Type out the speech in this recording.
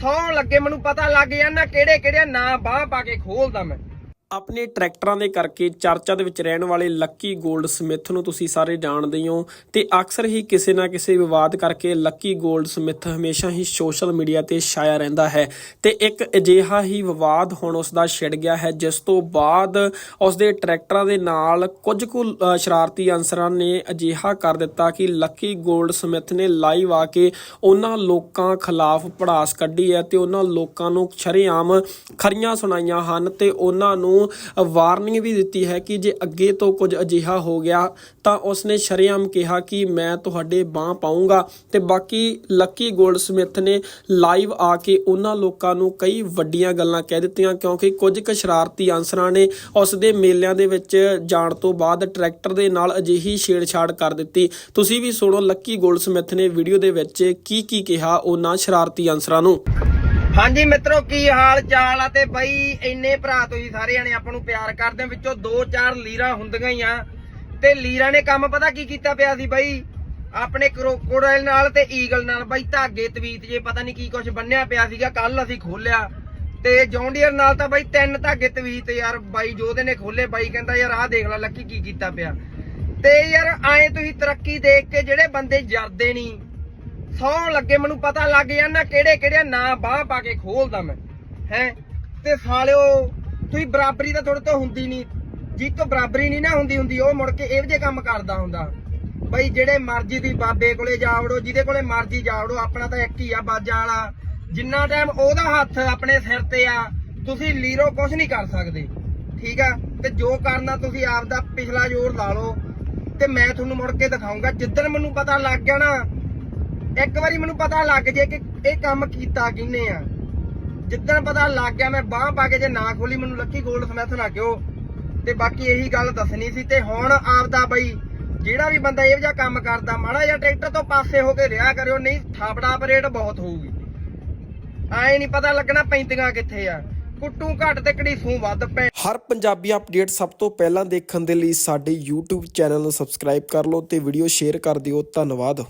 ਸੌਣ ਲੱਗੇ ਮੈਨੂੰ ਪਤਾ ਲੱਗ ਜਾਂਦਾ ਕਿਹੜੇ ਕਿਹੜੇ ਨਾਂ ਬਾਹ ਪਾ ਕੇ ਖੋਲਦਾ ਮੈਂ। ਆਪਣੇ ਟਰੈਕਟਰਾਂ ਦੇ ਕਰਕੇ ਚਰਚਾ ਦੇ ਵਿੱਚ ਰਹਿਣ ਵਾਲੇ ਲੱਕੀ ਗੋਲਡ ਸਮਿਥ ਨੂੰ ਤੁਸੀਂ ਸਾਰੇ ਜਾਣਦੇ ਹੋ ਤੇ ਅਕਸਰ ਹੀ ਕਿਸੇ ਨਾ ਕਿਸੇ ਵਿਵਾਦ ਕਰਕੇ ਲੱਕੀ ਗੋਲਡ ਸਮਿਥ ਹਮੇਸ਼ਾ ਹੀ ਸੋਸ਼ਲ ਮੀਡੀਆ ਤੇ ਛਾਇਆ ਰਹਿੰਦਾ ਹੈ ਤੇ ਇੱਕ ਅਜਿਹਾ ਹੀ ਵਿਵਾਦ ਹੁਣ ਉਸ ਦਾ ਛਿੜ ਗਿਆ ਹੈ, ਜਿਸ ਤੋਂ ਬਾਅਦ ਉਸ ਦੇ ਟਰੈਕਟਰਾਂ ਦੇ ਨਾਲ ਕੁਝ ਕੁ ਸ਼ਰਾਰਤੀ ਅਨਸਰਾਂ ਨੇ ਅਜਿਹਾ ਕਰ ਦਿੱਤਾ ਕਿ ਲੱਕੀ ਗੋਲਡ ਸਮਿਥ ਨੇ ਲਾਈਵ ਆ ਕੇ ਉਹਨਾਂ ਲੋਕਾਂ ਖਿਲਾਫ ਪੜਾਸ ਕੱਢੀ ਹੈ ਤੇ ਉਹਨਾਂ ਲੋਕਾਂ ਨੂੰ ਛਰੇਆਮ ਖਰੀਆਂ ਸੁਣਾਈਆਂ ਹਨ ਤੇ ਉਹਨਾਂ ਨੂੰ ਵਾਰਨਿੰਗ ਵੀ ਦਿੱਤੀ ਹੈ ਕਿ ਜੇ ਅੱਗੇ ਤੋਂ ਕੁਝ ਅਜਿਹਾ ਹੋ ਗਿਆ ਤਾਂ ਉਸਨੇ ਸ਼ਰੇਆਮ ਕਿਹਾ ਕਿ ਮੈਂ ਤੁਹਾਡੇ ਬਾਹ ਪਾਉਂਗਾ। ਤੇ ਬਾਕੀ ਲੱਕੀ 골ਡ ਸਮਿਥ ਨੇ ਲਾਈਵ ਆ ਕੇ ਉਹਨਾਂ ਲੋਕਾਂ ਨੂੰ ਕਈ ਵੱਡੀਆਂ ਗੱਲਾਂ ਕਹਿ ਦਿੱਤੀਆਂ ਕਿਉਂਕਿ ਕੁਝ ਕੁ ਸ਼ਰਾਰਤੀ ਅਨਸਰਾਂ ਨੇ ਉਸ ਦੇ ਮੇਲਿਆਂ ਦੇ ਵਿੱਚ ਜਾਣ ਤੋਂ ਬਾਅਦ ਟਰੈਕਟਰ ਦੇ ਨਾਲ ਅਜਿਹੀ ਛੇੜਛਾੜ ਕਰ ਦਿੱਤੀ। ਤੁਸੀਂ ਵੀ ਸੁਣੋ ਲੱਕੀ 골ਡ ਸਮਿਥ ਨੇ ਵੀਡੀਓ ਦੇ ਵਿੱਚ ਕੀ ਕੀ ਕਿਹਾ ਉਹਨਾਂ ਸ਼ਰਾਰਤੀ ਅਨਸਰਾਂ ਨੂੰ। ਹਾਂਜੀ ਮਿੱਤਰੋ, ਕੀ ਹਾਲ ਚਾਲ ਆ ਤੇ ਬਈ ਇੰਨੇ ਭਰਾ ਤੁਸੀਂ ਸਾਰੇ ਜਣੇ ਆਪਾਂ ਨੂੰ ਪਿਆਰ ਕਰਦੇ ਵਿੱਚੋਂ ਦੋ ਚਾਰ ਲੀਰਾਂ ਹੁੰਦੀਆਂ ਹੀ ਆ। ਤੇ ਲੀਰਾਂ ਨੇ ਕੰਮ ਪਤਾ ਕੀ ਕੀਤਾ ਪਿਆ ਸੀ ਬਈ? ਆਪਣੇ ਕਰੋਕੋਡਾਈਲ ਨਾਲ ਤੇ ਈਗਲ ਨਾਲ ਬਈ ਧਾਗੇ ਤਵੀਤ ਜੇ ਪਤਾ ਨਹੀਂ ਕੀ ਕੁਝ ਬੰਨਿਆ ਪਿਆ ਸੀਗਾ ਕੱਲ ਅਸੀਂ ਖੋਲਿਆ। ਤੇ ਜੌਂਡੀਅਰ ਨਾਲ ਤਾਂ ਬਈ ਤਿੰਨ ਧਾਗੇ ਤਵੀਤ ਯਾਰ ਬਾਈ ਜੋਦੇ ਨੇ ਖੋਲੇ। ਬਾਈ ਕਹਿੰਦਾ, ਯਾਰ ਆਹ ਦੇਖ ਲੈ ਲੱਕੀ ਕੀ ਕੀਤਾ ਪਿਆ। ਤੇ ਯਾਰ ਆਏ ਤੁਸੀਂ ਤਰੱਕੀ ਦੇਖ ਕੇ ਜਿਹੜੇ ਬੰਦੇ ਜਰਦੇ ਨਹੀਂ ਸੌਣ ਲੱਗੇ, ਮੈਨੂੰ ਪਤਾ ਲੱਗ ਜਾਂਦਾ ਕਿਹੜੇ ਕਿਹੜੇ ਨਾਂ ਬਾਹ ਪਾ ਕੇ ਖੋਲਦਾ ਮੈਂ, ਹੈ? ਤੇ ਸਾਲਿਓ, ਤੁਸੀਂ ਬਰਾਬਰੀ ਤਾਂ ਤੁਹਾਡੇ ਤੋਂ ਹੁੰਦੀ ਨਹੀਂ। ਜੀ ਤੋਂ ਬਰਾਬਰੀ ਨਹੀਂ ਨਾ ਹੁੰਦੀ ਹੁੰਦੀ ਉਹ ਮੁੜ ਕੇ ਇਹੋ ਜਿਹੇ ਕੰਮ ਕਰਦਾ ਹੁੰਦਾ। ਬਈ ਜਿਹੜੇ ਮਰਜ਼ੀ ਦੀ ਬਾਬੇ ਕੋਲੇ ਜਾਵੜੋ ਜਿਹਦੇ ਕੋਲੇ ਮਰਜ਼ੀ ਜਾਵੜੋ ਆਪਣਾ ਤਾਂ ਇੱਕ ਹੀ ਆ, ਬਾਜਾਂ ਵਾਲਾ। ਜਿੰਨਾ ਟਾਈਮ ਉਹਦਾ ਹੱਥ ਆਪਣੇ ਸਿਰ ਤੇ ਆ, ਤੁਸੀਂ ਲੀਰੋ ਕੁਝ ਨਹੀਂ ਕਰ ਸਕਦੇ। ਠੀਕ ਆ? ਤੇ ਜੋ ਕਰਨਾ ਤੁਸੀਂ ਆਪ ਦਾ ਪਿਛਲਾ ਜ਼ੋਰ ਲਾ ਲਓ। ਤੇ ਮੈਂ ਤੁਹਾਨੂੰ ਮੁੜ ਕੇ ਦਿਖਾਉਂਗਾ, ਜਿੱਦਣ ਮੈਨੂੰ ਪਤਾ ਲੱਗ ਗਿਆ ਨਾ ਇੱਕ ਵਾਰੀ ਮੈਨੂੰ ਪਤਾ ਲੱਗ ਜੇ ਕਿ ਇਹ ਕੰਮ ਕੀਤਾ ਕਿਹਨੇ ਆ। ਜਿੱਦਣ ਪਤਾ ਲੱਗ ਗਿਆ, ਮੈਂ ਬਾਹ ਪਾ ਕੇ ਜੇ ਨਾ ਖੋਲੀ, ਮੈਨੂੰ ਲੱਕੀ ਗੋਲਡ ਸਮੈਥ ਨਾ ਕਿਉ? ਤੇ ਬਾਕੀ ਇਹੀ ਗੱਲ ਦੱਸਣੀ ਸੀ। ਤੇ ਹੁਣ ਆਪਦਾ ਬਈ, ਜਿਹੜਾ ਵੀ ਬੰਦਾ ਇਹੋ ਜਿਹਾ ਕੰਮ ਕਰਦਾ, ਮਾੜਾ ਜਿਹਾ ਟਰੈਕਟਰ ਤੋਂ ਪਾਸੇ ਹੋ ਕੇ ਰਿਹਾ ਕਰਿਓ, ਨਹੀਂ ਥਾਪੜਾ ਪਰੇਡ ਬਹੁਤ ਹੋਊਗੀ। ਐ ਨਹੀਂ ਪਤਾ ਲੱਗਣਾ ਪੈਂਦੀਆਂ ਕਿੱਥੇ ਆ। ਕੁੱਟੂ ਘੱਟ ਤੇ ਘੜੀਸੂ ਵੱਧ ਪੈ ਹਰ ਪੰਜਾਬੀ ਅਪਡੇਟ ਸਭ ਤੋਂ ਪਹਿਲਾਂ ਦੇਖਣ ਦੇ ਲਈ ਸਾਡੇ YouTube ਚੈਨਲ ਨੂੰ ਸਬਸਕ੍ਰਾਈਬ ਕਰ ਲਓ ਤੇ ਵੀਡੀਓ ਸ਼ੇਅਰ ਕਰ ਦਿਓ। ਧੰਨਵਾਦ।